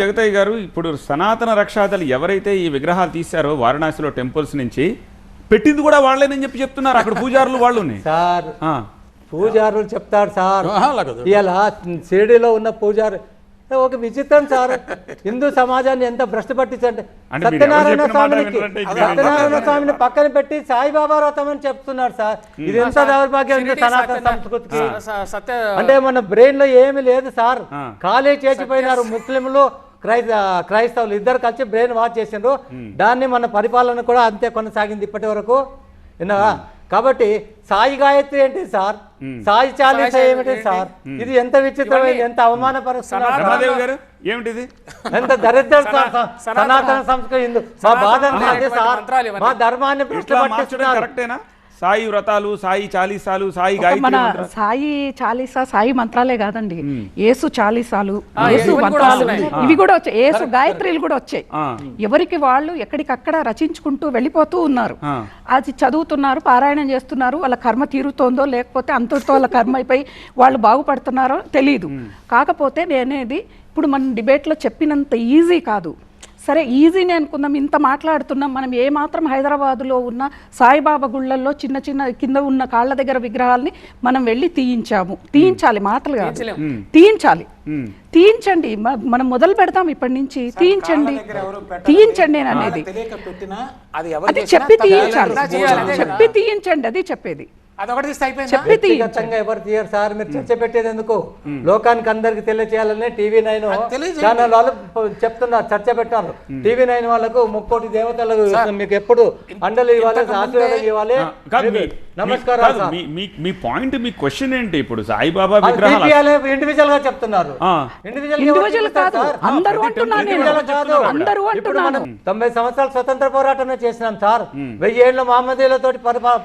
జగతయ్య గారు ఇప్పుడు సనాతన రక్షాదళి ఎవరైతే ఈ విగ్రహాలు తీశారో వారణాసిలో టెంపుల్స్ నుంచి పెట్టింది కూడా వాళ్ళేనని చెప్పి చెప్తున్నారు. అక్కడ పూజారులు వాళ్ళుని. సార్ ఆ, పూజారులు చెప్తారు సార్. ఇలా షిరిడీలో ఉన్న పూజారు ఒక విచిత్రం సార్. హిందూ సమాజాన్ని ఎంత భ్రష్టు పట్టించండి సత్యనారాయణ స్వామికి సత్యనారాయణ స్వామిని పక్కన పెట్టి సాయిబాబా వ్రతం అని చెప్తున్నారు సార్. ఇది ఎంత దౌర్భాగ్యం సనాతన సంస్కృతికి. అంటే మన బ్రెయిన్లో ఏమీ లేదు సార్. ఖాళీ చేసిపోయినారు ముస్లింలు క్రై క్రైస్తవులు ఇద్దరు కలిసి బ్రెయిన్ వాచ్ చేసిండ్రు. దాన్ని మన పరిపాలన కూడా అంతే కొనసాగింది ఇప్పటి వరకు. విన్నావా? కాబట్టి సాయి గాయత్రి ఏంటి సార్? సాయి చాలీస ఏమిటి? సార్? ఇది ఎంత విచిత్రమైంది ఎంత అవమానపరుస్తున్నారు ఏమిటిది? ఎంత దరిద్రం సనాతన సంస్కృతి మా బాధ. మా ధర్మాన్ని పట్టిస్తున్నారు సాయి వ్రతాలు సాయి చాలీసాలు సాయి మన. సాయి చాలీసా సాయి మంత్రాలే కాదండి. యేసు చాలీసాలు కూడా మంత్రాలు. ఇవి కూడా వచ్చాయి. యేసు గాయత్రిలు కూడా వచ్చాయి. ఎవరికి వాళ్ళు ఎక్కడికక్కడ రచించుకుంటూ వెళ్ళిపోతూ ఉన్నారు. అది చదువుతున్నారు పారాయణం చేస్తున్నారు వాళ్ళ కర్మ తీరుతోందో లేకపోతే అంతటితో వాళ్ళ కర్మ అయిపోయి వాళ్ళు బాగుపడుతున్నారో తెలియదు కాకపోతే నేనేది ఇప్పుడు మనం డిబేట్లో చెప్పినంత ఈజీ కాదు. సరే ఈజీనే అనుకుందాం. ఇంత మాట్లాడుతున్నాం. మనం ఏ మాత్రం హైదరాబాదులో ఉన్న సాయిబాబా గుళ్ళల్లో చిన్న చిన్న కింద ఉన్న కాళ్ళ దగ్గర విగ్రహాలని మనం వెళ్ళి తీయించాము. తీయించాలి మాటలు కాదు. తీయించాలి. తీయించండి. మనం మొదలు పెడతాం ఇప్పటి నుంచి. తీయించండి. తీయించండి అనేది. అది చెప్పి తీయించాలి. చెప్పి తీయించండి అది చెప్పేది. అది ఒకటి తీస్తే అయిపోయిందా? చెప్పి తీయించండి వ్యక్తిగతంగా ఎవరు తీయరు సార్ మీరు చర్చ పెట్టేది ఎందుకు? లోకానికి అందరికి తెలియచేయాలని టీవీ నైన్. ఛానల్ వాళ్ళు చెప్తున్నారు చర్చ పెట్టారు. టీవీ నైన్ వాళ్ళకు ముక్కోటి దేవతలకు మీకు ఎప్పుడు అండలు ఇవ్వాలి ఆశీర్వాదం ఇవ్వాలి? నమస్కారం మీ- పాయింట్ మీ క్వశ్చన్ ఏంటి ఇప్పుడు? సాయిబాబా విగ్రహాలు ఇండివిజువల్గా చెప్తున్నారు. ఇండివిజువల్ ఇండివిజువల్ కాదు అందరూ అంటున్నాను నేను. ఇండివిజువల్ కాదు. అందరూ ఇప్పుడు మనం అంటున్నాను. తొంభై సంవత్సరాల స్వతంత్ర పోరాటమే చేసినాం సార్. వెయ్యి ఏళ్ళ మహమ్మదీలతో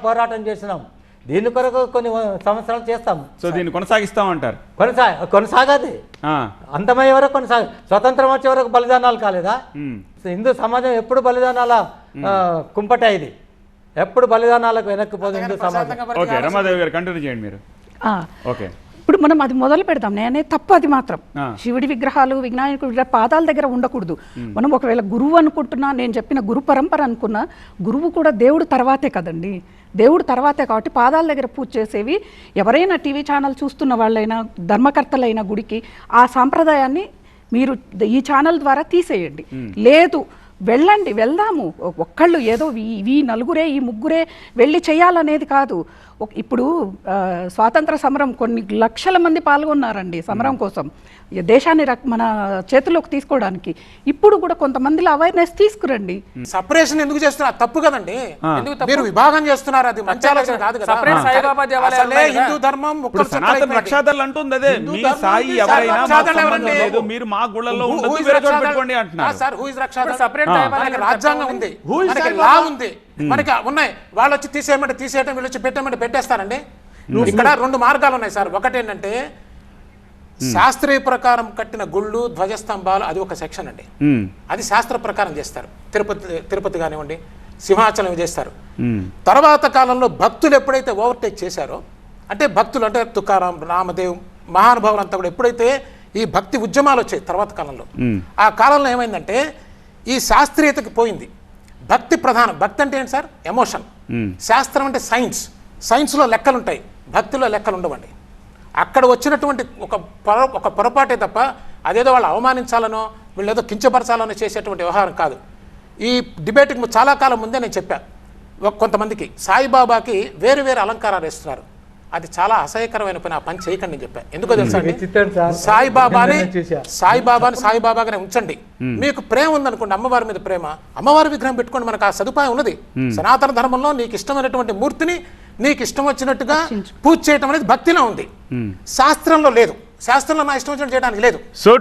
పోరాటం చేసినాం. దీని కొరకు కొన్ని సంవత్సరాలు చేస్తాం. సో దీన్ని కొనసాగిస్తామంటారు కొనసా కొనసాగది. ఆ, అంతమయ్యే వరకు కొనసాగ స్వతంత్రం వచ్చే వరకు బలిదానాలు కాలేదా. హిందూ సమాజం ఎప్పుడు బలిదానాల కుంపట ఇది? ఎప్పుడు బలిదానాలకు వెనక్కిపోదు హిందూ సమాజం? ప్రశాంతంగా బతికే ఓకే రమాదేవి గారు కంటిన్యూ చేయండి మీరు. ఆ, ఓకే. ఇప్పుడు మనం అది మొదలు పెడదాం నేనే తప్పు అది మాత్రం. శివుడి విగ్రహాలు వినాయకుడి విగ్రహ పాదాల దగ్గర ఉండకూడదు. మనం ఒకవేళ గురువు అనుకుంటున్నా నేను చెప్పిన గురు పరంపర అనుకున్నా గురువు కూడా దేవుడు తర్వాతే కదండి. దేవుడు తర్వాతే కాబట్టి పాదాల దగ్గర పూజ చేసేవి. ఎవరైనా టీవీ ఛానల్ చూస్తున్న వాళ్ళైనా ధర్మకర్తలైన గుడికి ఆ సాంప్రదాయాన్ని మీరు ఈ ఛానల్ ద్వారా తీసేయండి. లేదు వెళ్ళండి వెళ్దాము. ఒక్కళ్ళు ఏదో ఈ- నలుగురే ఈ ముగ్గురే వెళ్ళి చేయాలనేది కాదు. ఇప్పుడు స్వాతంత్ర సమరం కొన్ని లక్షల మంది పాల్గొన్నారండి సమరం కోసం. దేశాన్ని రక్- మన చేతిలోకి తీసుకోవడానికి. ఇప్పుడు కూడా కొంతమందిలో అవేర్నెస్ తీసుకురండి. సపరేషన్ ఎందుకు చేస్తున్నారు? తప్పు కదండి. ఎందుకు తప్పు? మీరు విభాగం చేస్తున్నారు అది మంచి ఆలోచన కాదు కదా. హిందూ ధర్మం సనాతన. రక్షాదళ్ అంటుంది అదే హిందూ మీ సాయి ఎవరైనా? లేదు. మీరు మా గుళ్ళల్లో ఉండదు వేరే చోట? పెట్టుకోండి అంటున్నారు. సార్ హూ ఇస్ ఎక్కడ రాజ్యాంగం ఉంది? ఉంది మనకి లా ఉంది. మనకి ఉన్నాయి. వాళ్ళు వచ్చి తీసేయమంటే తీసేయటం వీళ్ళు వచ్చి పెట్టమంటే పెట్టేస్తారండి. ఇక్కడ రెండు మార్గాలు ఉన్నాయి సార్. ఒకటి ఏంటంటే శాస్త్రీయ ప్రకారం కట్టిన గుళ్ళు ధ్వజస్తంభాలు అది ఒక సెక్షన్ అండి. అది శాస్త్ర ప్రకారం చేస్తారు. తిరుపతి తిరుపతి కానివ్వండి సింహాచలం చేస్తారు. తర్వాత కాలంలో భక్తులు ఎప్పుడైతే ఓవర్టేక్ చేశారో అంటే భక్తులు అంటే తుకారాం రామదేవ్ మహానుభావులు అంతా కూడా ఎప్పుడైతే ఈ భక్తి ఉద్యమాలు వచ్చాయి తర్వాత కాలంలో. ఆ కాలంలో ఏమైందంటే ఈ శాస్త్రీయతకి పోయింది. భక్తి ప్రధానం. భక్తి అంటే ఏంటి సార్? ఎమోషన్. శాస్త్రం అంటే సైన్స్. సైన్స్లో లెక్కలు ఉంటాయి భక్తిలో లెక్కలు ఉండవండి. అక్కడ వచ్చినటువంటి ఒక పొర ఒక పొరపాటే తప్ప అదేదో వాళ్ళు అవమానించాలనో వీళ్ళు ఏదో కించపరచాలనో చేసేటువంటి వ్యవహారం కాదు. ఈ డిబేట్కి చాలా కాలం ముందే నేను చెప్పా. ఒక- కొంతమందికి. సాయిబాబాకి వేరు వేరు అలంకారాలు వేస్తున్నారు. అది చాలా అసహ్యకరమైన పని ఆ పని చేయకండి నేను చెప్పా. ఎందుకో తెలుసా అండి. సాయిబాబాని. సాయిబాబాని సాయిబాబాగానే ఉంచండి. మీకు ప్రేమ ఉందనుకోండి అమ్మవారి మీద ప్రేమ. అమ్మవారి విగ్రహం పెట్టుకోండి మనకు ఆ సదుపాయం ఉన్నది. సనాతన ధర్మంలో నీకు ఇష్టమైనటువంటి మూర్తిని నీకు ఇష్టం వచ్చినట్టుగా పూజ చేయటం అనేది భక్తిలో ఉంది. శాస్త్రంలో లేదు. శాస్త్రంలో నా ఇష్టం వచ్చినట్టు చేయడానికి లేదు. సో